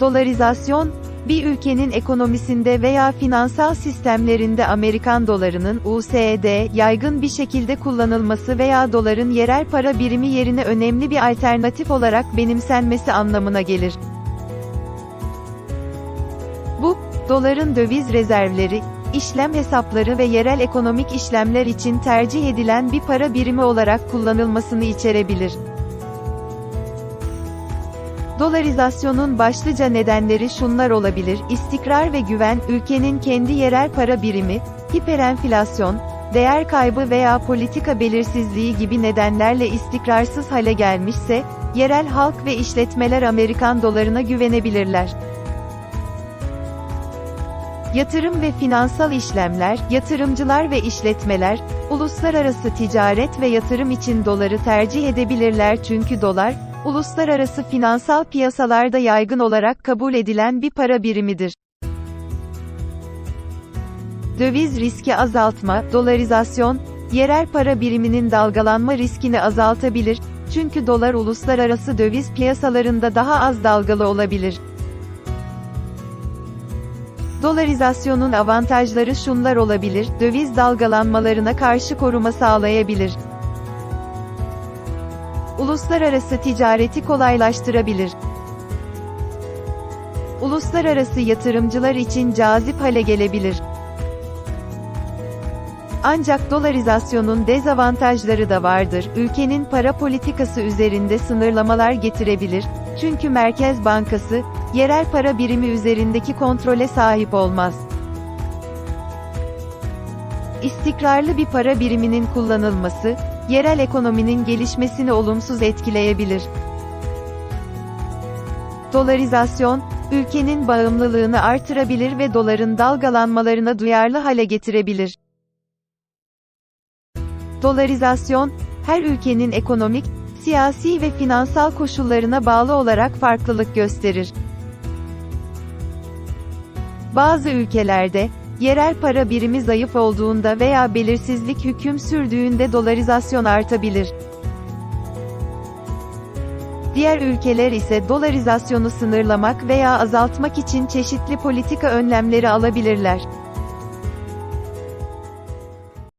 Dolarizasyon, bir ülkenin ekonomisinde veya finansal sistemlerinde Amerikan dolarının USD yaygın bir şekilde kullanılması veya doların yerel para birimi yerine önemli bir alternatif olarak benimsenmesi anlamına gelir. Bu, doların döviz rezervleri, işlem hesapları ve yerel ekonomik işlemler için tercih edilen bir para birimi olarak kullanılmasını içerebilir. Dolarizasyonun başlıca nedenleri şunlar olabilir, istikrar ve güven, ülkenin kendi yerel para birimi, hiperenflasyon, değer kaybı veya politika belirsizliği gibi nedenlerle istikrarsız hale gelmişse, yerel halk ve işletmeler Amerikan dolarına güvenebilirler. Yatırım ve finansal işlemler, yatırımcılar ve işletmeler, uluslararası ticaret ve yatırım için doları tercih edebilirler çünkü dolar, uluslararası finansal piyasalarda yaygın olarak kabul edilen bir para birimidir. Döviz riski azaltma, dolarizasyon, yerel para biriminin dalgalanma riskini azaltabilir, çünkü dolar uluslararası döviz piyasalarında daha az dalgalı olabilir. Dolarizasyonun avantajları şunlar olabilir, döviz dalgalanmalarına karşı koruma sağlayabilir. Uluslararası ticareti kolaylaştırabilir. Uluslararası yatırımcılar için cazip hale gelebilir. Ancak dolarizasyonun dezavantajları da vardır. Ülkenin para politikası üzerinde sınırlamalar getirebilir. Çünkü Merkez Bankası, yerel para birimi üzerindeki kontrole sahip olmaz. İstikrarlı bir para biriminin kullanılması, yerel ekonominin gelişmesini olumsuz etkileyebilir. Dolarizasyon, ülkenin bağımlılığını artırabilir ve doların dalgalanmalarına duyarlı hale getirebilir. Dolarizasyon, her ülkenin ekonomik, siyasi ve finansal koşullarına bağlı olarak farklılık gösterir. Bazı ülkelerde, yerel para birimi zayıf olduğunda veya belirsizlik hüküm sürdüğünde dolarizasyon artabilir. Diğer ülkeler ise dolarizasyonu sınırlamak veya azaltmak için çeşitli politika önlemleri alabilirler.